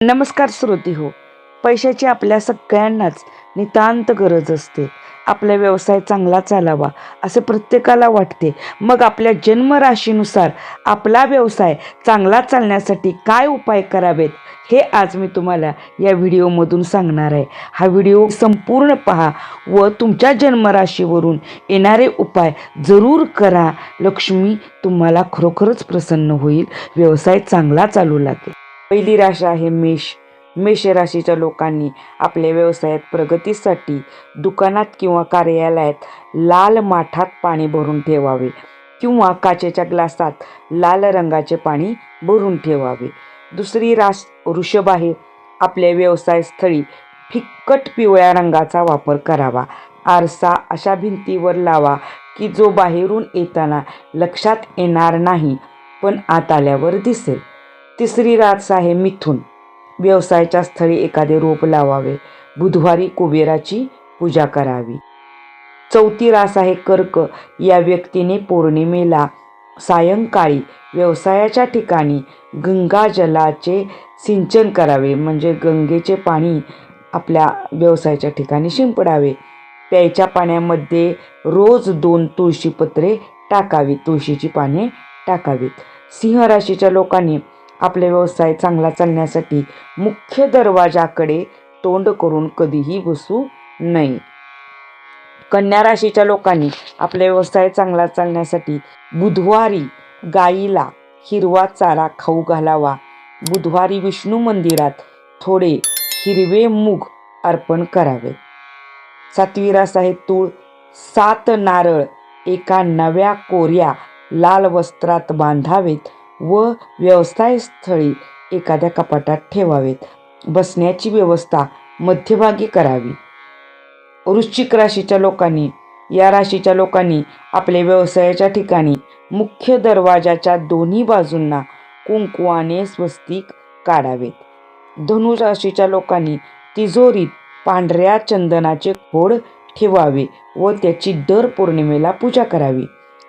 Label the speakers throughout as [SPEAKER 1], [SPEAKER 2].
[SPEAKER 1] नमस्कार श्रोती हो पैशाची आपल्या सगळ्यांनाच नितांत गरज असते. आपला व्यवसाय चांगला चालावा असे प्रत्येकाला वाटते. मग आपल्या जन्मराशीनुसार आपला व्यवसाय चांगला चालण्यासाठी काय उपाय करावेत हे आज मी तुम्हाला या व्हिडिओमधून सांगणार आहे. हा व्हिडिओ संपूर्ण पहा व तुमच्या जन्मराशीवरून येणारे उपाय जरूर करा. लक्ष्मी तुम्हाला खरोखरच प्रसन्न होईल. व्यवसाय चांगला चालू लागेल. पहिली राशी आहे मेष. मेष राशीच्या लोकांनी आपल्या व्यवसायात प्रगतीसाठी दुकानात किंवा कार्यालयात लाल माठात पाणी भरून ठेवावे किंवा काचेच्या ग्लासात लाल रंगाचे पाणी भरून ठेवावे. दुसरी रास वृषभ आहे. आपल्या व्यवसायस्थळी फिक्कट पिवळ्या रंगाचा वापर करावा. आरसा अशा भिंतीवर लावा की जो बाहेरून येताना लक्षात येणार नाही पण आत आल्यावर दिसेल. तिसरी रास आहे मिथुन. व्यवसायाच्या स्थळी एखादे रोप लावावे. बुधवारी कुबेराची पूजा करावी. चौथी रास आहे कर्क. या व्यक्तीने पौर्णिमेला सायंकाळी व्यवसायाच्या ठिकाणी गंगा जलाचे सिंचन करावे. म्हणजे गंगेचे पाणी आपल्या व्यवसायाच्या ठिकाणी शिंपडावे. प्यायच्या पाण्यामध्ये रोज दोन तुळशीपत्रे टाकावीत. तुळशीची पाने टाकावीत. सिंह राशीच्या लोकांनी आपले व्यवसाय चांगला चालण्यासाठी मुख्य दरवाजाकडे तोंड करून कधीही बसू नये. कन्या राशीच्या लोकांनी आपले व्यवसाय चांगला चालण्यासाठी बुधवारी गाईला हिरवा चारा खाऊ घालावा. बुधवारी विष्णू मंदिरात थोडे हिरवे मूग अर्पण करावे. सातवी रास आहे तूळ. सात नारळ एका नव्या कोऱ्या लाल वस्त्रात बांधावेत. व व्यवसायस्थळी एखाद्या कपाटात ठेवावेत. बसण्याची व्यवस्था मध्यभागी करावी. वृश्चिक राशीच्या लोकांनी या राशीच्या लोकांनी आपल्या व्यवसायाच्या ठिकाणी मुख्य दरवाजाच्या दोन्ही बाजूंना कुंकुवाने स्वस्तिक काढावेत. धनु राशीच्या लोकांनी तिजोरीत पांढऱ्या चंदनाचे खोड ठेवावे व त्याची दर पौर्णिमेला पूजा करावी.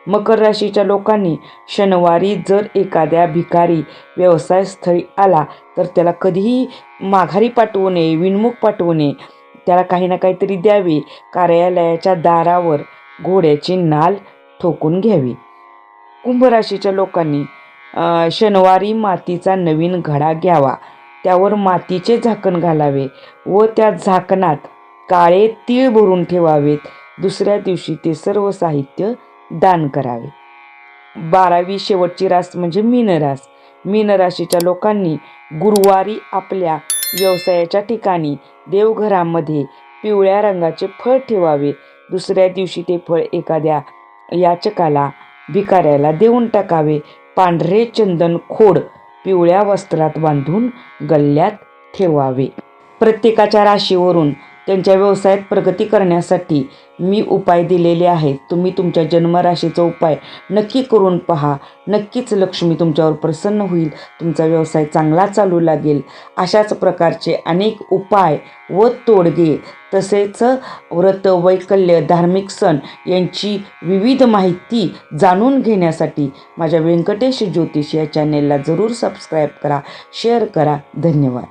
[SPEAKER 1] मकर राशीच्या लोकांनी शनिवारी जर एखाद्या भिकारी व्यवसायस्थळी आला तर त्याला कधीही माघारी पाठवू नये विनमुख पाठवू नये. त्याला काही ना काहीतरी द्यावे कार्यालयाच्या दारावर घोड्याची नाल ठोकून घ्यावी. कुंभ राशीच्या लोकांनी शनिवारी मातीचा नवीन घडा घ्यावा. त्यावर मातीचे झाकण घालावे व त्या झाकणात काळे तीळ भरून ठेवावेत. दुसऱ्या दिवशी ते सर्व साहित्य दान करावे. बारावी शेवटची रास म्हणजे मीनरास मीनराशीच्या लोकांनी गुरुवारी आपल्या व्यवसायाच्या ठिकाणी देवघरामध्ये पिवळ्या रंगाचे फळ ठेवावे. दुसऱ्या दिवशी ते फळ एखाद्या याचकाला भिकाऱ्याला देऊन टाकावे. पांढरे चंदन खोड पिवळ्या वस्त्रात बांधून गल्ल्यात ठेवावे. प्रत्येकाच्या राशीवरून त्यांच्या व्यवसायात प्रगती करण्यासाठी मी उपाय दिलेले आहेत. तुम्ही तुमच्या जन्मराशीचा उपाय नक्की करून पहा. नक्कीच लक्ष्मी तुमच्यावर प्रसन्न होईल. तुमचा व्यवसाय चांगला चालू लागेल. अशाच प्रकारचे अनेक उपाय व तोडगे तसेच व्रत वैकल्य धार्मिक सण यांची विविध माहिती जाणून घेण्यासाठी माझ्या व्यंकटेश ज्योतिष या चॅनेलला जरूर सबस्क्राईब करा शेअर करा. धन्यवाद.